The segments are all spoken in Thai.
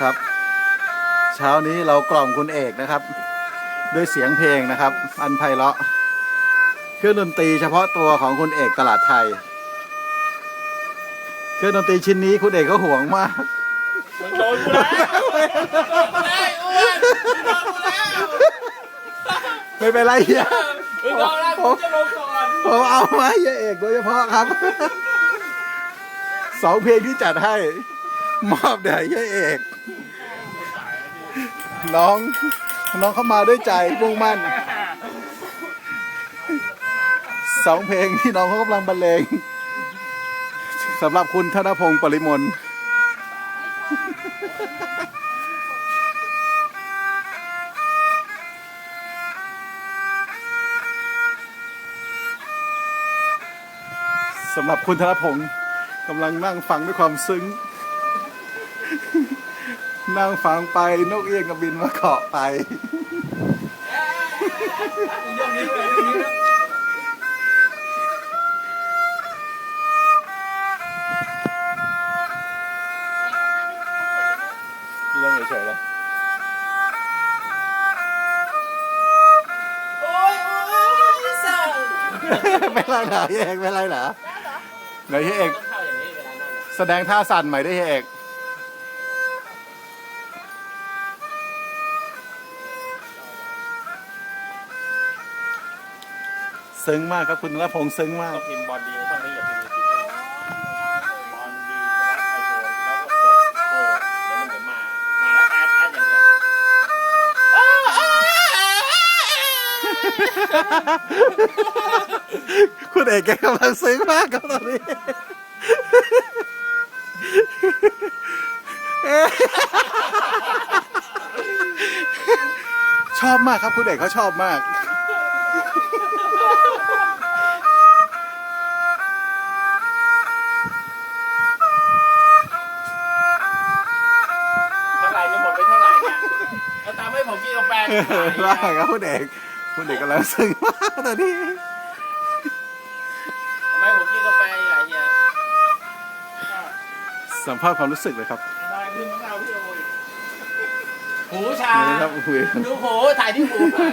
ครับ เช้านี้เรากล่อมคุณเอกนะครับ ด้วยเสียงเพลงนะครับ อันไพเราะ เครื่องดนตรีเฉพาะตัวของคุณเอกตลาดไทย เครื่องดนตรีชิ้นนี้คุณเอกก็ห่วงมากมึงโดนกูแล้วโดนกูแล้วอ้วนมึงโดนกูแล้วไม่เป็นไรเฮียมึงโดนแล้วกูจะลงก่อนผมเอามาให้เฮียเอกโดยเฉพาะครับสองเพลงที่จัดให้ มอบแด่เฮียเอก น้อง น้องเข้ามาด้วยใจมุ่งมั่นสองเพลงที่น้องเขากำลังบรรเลงสำหรับคุณธนพงศ์ปริมลสำหรับคุณธนพงศ์กำลังนั่งฟังด้วยความซึ้ง นั่งฟังไปนกเอี้ยงกับบินมาเกาะไปยกนิ้วเลยยกนิ้วนะเรื่องเฉยๆแล้วโอ้ยโอ้ยเศร้าไม่ไรเหรอเฮียเอกไม่ไรเหรอไหนเฮียเอกต้องเข้าอย่างนี้เวลานั่งอะแสดงท่าสั่นใหม่ด้วยเฮียเอก ซึ้งมากครับคุณธนพงษ์ซึ้งมาก ต้องพิมพ์บอลดีต้องนี้อย่าพิมพ์ผิดนะบอลดีชนะไทยโฟนแล้วก็กดโกเดี๋ยวมันจะมา มาแล้วแอดแอดอย่างเดียวคุณเอกแกกำลังซึ้งมากครับตอนนี้ ชอบมากครับคุณเอกเขาชอบมาก แฟดีกว่าว่าครับคุณเอกคุณเอกกำลังซึ้งมากตอนนี้ทำไมผมกินกาแฟใหญ่เนี่ยสัมภาษณ์ความรู้สึกเลยครับได้ขึ้นของเราพี่โอ้ยหูชานี่นะครับคุยกันดูหูถ่ายที่หูหน่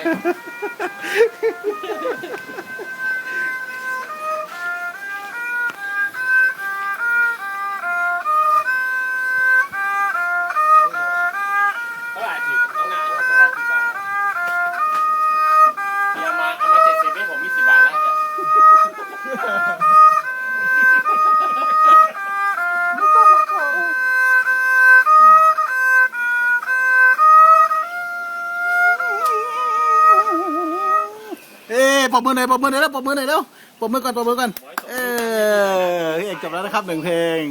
ปรบมือหน่อยปรบมือหน่อยแล้วปรบมือหน่อยแล้วปรบมือก่อนปรบมือก่อนเออพี่เอกจบแล้วนะครับหนึ่งเพลง